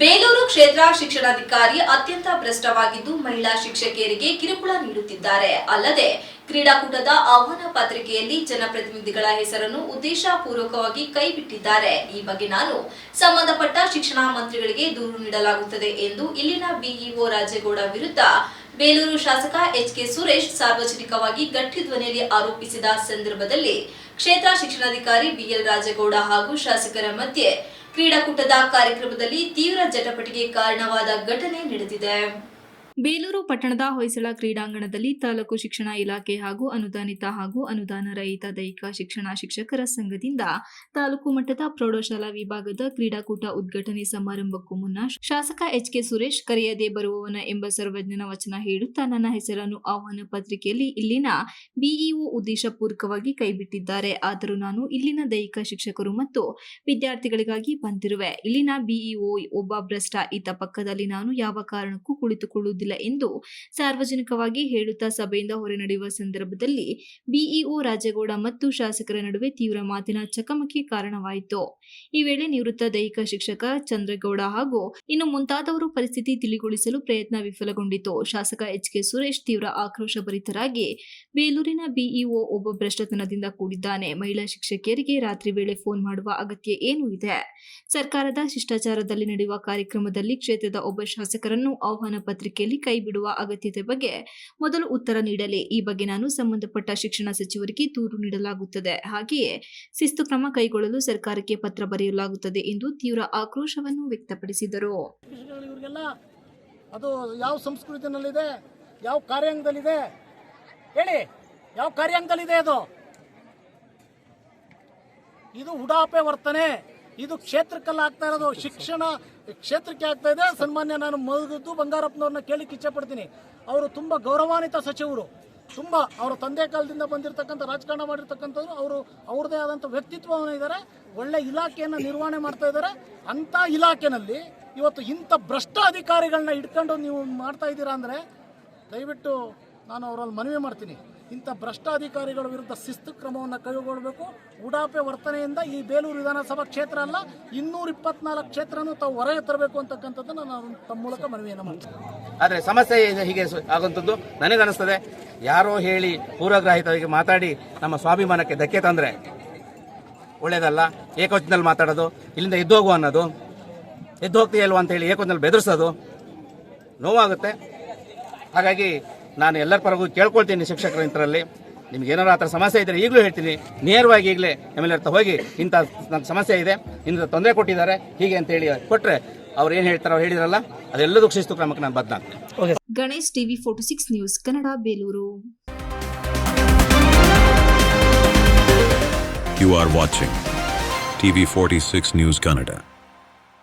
ಬೇಲೂರು ಕ್ಷೇತ್ರ ಶಿಕ್ಷಣಾಧಿಕಾರಿ ಅತ್ಯಂತ ಭ್ರಷ್ಟವಾಗಿದ್ದು ಮಹಿಳಾ ಶಿಕ್ಷಕಿಯರಿಗೆ ಕಿರುಕುಳ ನೀಡುತ್ತಿದ್ದಾರೆ. ಅಲ್ಲದೆ, ಕ್ರೀಡಾಕೂಟದ ಆಹ್ವಾನ ಪತ್ರಿಕೆಯಲ್ಲಿ ಜನಪ್ರತಿನಿಧಿಗಳ ಹೆಸರನ್ನು ಉದ್ದೇಶಪೂರ್ವಕವಾಗಿ ಕೈಬಿಟ್ಟಿದ್ದಾರೆ. ಈ ಬಗ್ಗೆ ನಾನು ಸಂಬಂಧಪಟ್ಟ ಶಿಕ್ಷಣ ಮಂತ್ರಿಗಳಿಗೆ ದೂರು ನೀಡಲಾಗುತ್ತದೆ ಎಂದು ಇಲ್ಲಿನ ಬಿಇಒ ರಾಜೇಗೌಡ ವಿರುದ್ಧ ಬೇಲೂರು ಶಾಸಕ ಎಚ್ ಕೆ ಸುರೇಶ್ ಸಾರ್ವಜನಿಕವಾಗಿ ಗಟ್ಟಿ ಧ್ವನಿಯಲ್ಲಿ ಆರೋಪಿಸಿದ ಸಂದರ್ಭದಲ್ಲಿ ಕ್ಷೇತ್ರ ಶಿಕ್ಷಣಾಧಿಕಾರಿ ಬಿಎಲ್ ರಾಜೇಗೌಡ ಹಾಗೂ ಶಾಸಕರ ಮಧ್ಯೆ ಕ್ರೀಡಾಕೂಟದ ಕಾರ್ಯಕ್ರಮದಲ್ಲಿ ತೀವ್ರ ಜಟಪಟಿಗೆ ಕಾರಣವಾದ ಘಟನೆ ನಡೆದಿದೆ. ಬೇಲೂರು ಪಟ್ಟಣದ ಹೊಯ್ಸಳ ಕ್ರೀಡಾಂಗಣದಲ್ಲಿ ತಾಲೂಕು ಶಿಕ್ಷಣ ಇಲಾಖೆ ಹಾಗೂ ಅನುದಾನಿತ ಹಾಗೂ ಅನುದಾನ ರಹಿತ ದೈಹಿಕ ಶಿಕ್ಷಣ ಶಿಕ್ಷಕರ ಸಂಘದಿಂದ ತಾಲೂಕು ಮಟ್ಟದ ಪ್ರೌಢಶಾಲಾ ವಿಭಾಗದ ಕ್ರೀಡಾಕೂಟ ಉದ್ಘಾಟನೆ ಸಮಾರಂಭಕ್ಕೂ ಮುನ್ನ ಶಾಸಕ ಎಚ್ ಕೆ ಸುರೇಶ್, ಕರೆಯದೆ ಬರುವವನ ಎಂಬ ಸರ್ವಜ್ಞನ ವಚನ ಹೇಳುತ್ತಾ ನನ್ನ ಹೆಸರನ್ನು ಆಹ್ವಾನ ಪತ್ರಿಕೆಯಲ್ಲಿ ಇಲ್ಲಿನ ಬಿಇಒ ಉದ್ದೇಶಪೂರ್ವಕವಾಗಿ ಕೈಬಿಟ್ಟಿದ್ದಾರೆ. ಆದರೂ ನಾನು ಇಲ್ಲಿನ ದೈಹಿಕ ಶಿಕ್ಷಕರು ಮತ್ತು ವಿದ್ಯಾರ್ಥಿಗಳಿಗಾಗಿ ಬಂದಿರುವೆ. ಇಲ್ಲಿನ ಬಿಇಒ ಒಬ್ಬ ಭ್ರಷ್ಟ, ಈತ ಪಕ್ಕದಲ್ಲಿ ನಾನು ಯಾವ ಕಾರಣಕ್ಕೂ ಕುಳಿತುಕೊಳ್ಳುವುದಿಲ್ಲ ಎಂದು ಸಾರ್ವಜನಿಕವಾಗಿ ಹೇಳುತ್ತಾ ಸಭೆಯಿಂದ ಹೊರ ನಡೆಯುವ ಸಂದರ್ಭದಲ್ಲಿ ಬಿಇಒ ರಾಜೇಗೌಡ ಮತ್ತು ಶಾಸಕರ ನಡುವೆ ತೀವ್ರ ಮಾತಿನ ಚಕಮಕಿ ಕಾರಣವಾಯಿತು. ಈ ವೇಳೆ ನಿವೃತ್ತ ದೈಹಿಕ ಶಿಕ್ಷಕ ಚಂದ್ರಗೌಡ ಹಾಗೂ ಇನ್ನು ಮುಂತಾದವರು ಪರಿಸ್ಥಿತಿ ತಿಳಿಗೊಳಿಸಲು ಪ್ರಯತ್ನ ವಿಫಲಗೊಂಡಿತು. ಶಾಸಕ ಎಚ್ ಕೆ ಸುರೇಶ್ ತೀವ್ರ ಆಕ್ರೋಶಭರಿತರಾಗಿ ಬೇಲೂರಿನ ಬಿಇಒ ಒಬ್ಬ ಭ್ರಷ್ಟತನದಿಂದ ಕೂಡಿದ್ದಾನೆ. ಮಹಿಳಾ ಶಿಕ್ಷಕಿಯರಿಗೆ ರಾತ್ರಿ ವೇಳೆ ಫೋನ್ ಮಾಡುವ ಅಗತ್ಯ ಏನು ಇದೆ. ಸರ್ಕಾರದ ಶಿಷ್ಟಾಚಾರದಲ್ಲಿ ನಡೆಯುವ ಕಾರ್ಯಕ್ರಮದಲ್ಲಿ ಕ್ಷೇತ್ರದ ಒಬ್ಬ ಶಾಸಕರನ್ನು ಆಹ್ವಾನ ಪತ್ರಿಕೆಯಲ್ಲಿ ಕೈ ಬಿಡುವ ಅಗತ್ಯತೆ ಬಗ್ಗೆ ಮೊದಲು ಉತ್ತರ ನೀಡಲಿ. ಈ ಬಗ್ಗೆ ನಾನು ಸಂಬಂಧಪಟ್ಟ ಶಿಕ್ಷಣ ಸಚಿವರಿಗೆ ದೂರು ನೀಡಲಾಗುತ್ತದೆ. ಹಾಗೆಯೇ ಶಿಸ್ತು ಕ್ರಮ ಕೈಗೊಳ್ಳಲು ಸರ್ಕಾರಕ್ಕೆ ಪತ್ರ ಬರೆಯಲಾಗುತ್ತದೆ ಎಂದು ತೀವ್ರ ಆಕ್ರೋಶವನ್ನು ವ್ಯಕ್ತಪಡಿಸಿದರು. ಅದು ಯಾವ ಸಂಸ್ಕೃತಿನಲ್ಲಿದೆ, ಯಾವ ಕಾರ್ಯಾಂಗದಲ್ಲಿದೆ? ಹೇಳಿ, ಯಾವ ಕಾರ್ಯಾಂಗದಲ್ಲಿದೆ ಅದು? ಇದು ಉಡಾಪೆ ವರ್ತನೆ. ಇದು ಕ್ಷೇತ್ರಕ್ಕೆಲ್ಲ ಆಗ್ತಾ ಇರೋದು, ಶಿಕ್ಷಣ ಕ್ಷೇತ್ರಕ್ಕೆ ಆಗ್ತಾ ಇದೆ. ಸನ್ಮಾನ್ಯ ನಾನು ಮಧು ಬಂಗಾರಪ್ಪನವ್ರನ್ನ ಕೇಳಿಕ್ಕೆ ಇಚ್ಛೆಪಡ್ತೀನಿ ಅವರು ತುಂಬ ಗೌರವಾನ್ವಿತ ಸಚಿವರು. ತುಂಬ ಅವರ ತಂದೆ ಕಾಲದಿಂದ ಬಂದಿರತಕ್ಕಂಥ, ರಾಜಕಾರಣ ಮಾಡಿರ್ತಕ್ಕಂಥವ್ರು, ಅವರು ಅವ್ರದ್ದೇ ಆದಂಥ ವ್ಯಕ್ತಿತ್ವವನ್ನು ಇದ್ದಾರೆ. ಒಳ್ಳೆ ಇಲಾಖೆಯನ್ನು ನಿರ್ವಹಣೆ ಮಾಡ್ತಾ ಇದ್ದಾರೆ. ಅಂಥ ಇಲಾಖೆನಲ್ಲಿ ಇವತ್ತು ಇಂಥ ಭ್ರಷ್ಟ ಅಧಿಕಾರಿಗಳನ್ನ ಇಟ್ಕೊಂಡು ನೀವು ಮಾಡ್ತಾ ಇದ್ದೀರಾ ಅಂದರೆ ದಯವಿಟ್ಟು ನಾನು ಅವರಲ್ಲಿ ಮನವಿ ಮಾಡ್ತೀನಿ. ಇಂಥ ಭ್ರಷ್ಟಾಧಿಕಾರಿಗಳ ವಿರುದ್ಧ ಶಿಸ್ತು ಕ್ರಮವನ್ನು ಕೈಗೊಳ್ಳಬೇಕು. ಉಡಾಪೆ ವರ್ತನೆಯಿಂದ ಈ ಬೇಲೂರು ವಿಧಾನಸಭಾ ಕ್ಷೇತ್ರ ಅಲ್ಲ, ಇನ್ನೂರ ಇಪ್ಪತ್ನಾಲ್ಕು ಕ್ಷೇತ್ರನೂ ತಾವು ಹೊರಗೆ ತರಬೇಕು ಅಂತಕ್ಕಂಥದ್ದನ್ನು ನಾನು ತಮ್ಮ ಮೂಲಕ ಮನವಿಯನ್ನು ಮಾಡ್ತೀನಿ. ಆದರೆ ಸಮಸ್ಯೆ ಹೀಗೆ ಆಗುವಂಥದ್ದು ನನಗನ್ನಿಸ್ತದೆ. ಯಾರೋ ಹೇಳಿ ಪೂರ್ವಗ್ರಾಹಿತವಾಗಿ ಮಾತಾಡಿ ನಮ್ಮ ಸ್ವಾಭಿಮಾನಕ್ಕೆ ಧಕ್ಕೆ ತಂದರೆ ಒಳ್ಳೇದಲ್ಲ. ಏಕವಚನದಲ್ಲಿ ಮಾತಾಡೋದು, ಇಲ್ಲಿಂದ ಎದ್ದು ಹೋಗು ಅನ್ನೋದು, ಎದ್ದು ಹೋಗ್ತೀಯ ಇಲ್ವಾ ಅಂತ ಹೇಳಿ ಏಕವಚನದಲ್ಲಿ ಬೆದರಿಸೋದು ನೋವಾಗುತ್ತೆ. ಹಾಗಾಗಿ ನಾನು ಎಲ್ಲರ ಪರಗೂ ಕೇಳ್ಕೊಳ್ತೀನಿ ಶಿಕ್ಷಕರ ಇಂಥರಲ್ಲಿ ನಿಮ್ಗೆ ಏನಾರು ಆ ಥರ ಸಮಸ್ಯೆ ಇದ್ದರೆ ಈಗಲೂ ಹೇಳ್ತೀನಿ. ನೇರವಾಗಿ ಈಗಲೇ ಎಂ ಎಲ್ ಹತ್ರ ಹೋಗಿ ಇಂಥ ನನಗೆ ಸಮಸ್ಯೆ ಇದೆ ಇಂಥ ತೊಂದರೆ ಕೊಟ್ಟಿದ್ದಾರೆ ಹೀಗೆ ಅಂತ ಹೇಳಿ ಕೊಟ್ಟರೆ ಅವ್ರು ಏನು ಹೇಳ್ತಾರೋ ಹೇಳಿದ್ರಲ್ಲ ಅದೆಲ್ಲದಕ್ಕೂ ಶಿಸ್ತು ಕ್ರಮಕ್ಕೆ ನಾನು ಬದ್ನಾಗ್ತೀನಿ. Ganesh TV forty six news Kannada Belur. You You are watching TV46 News Canada.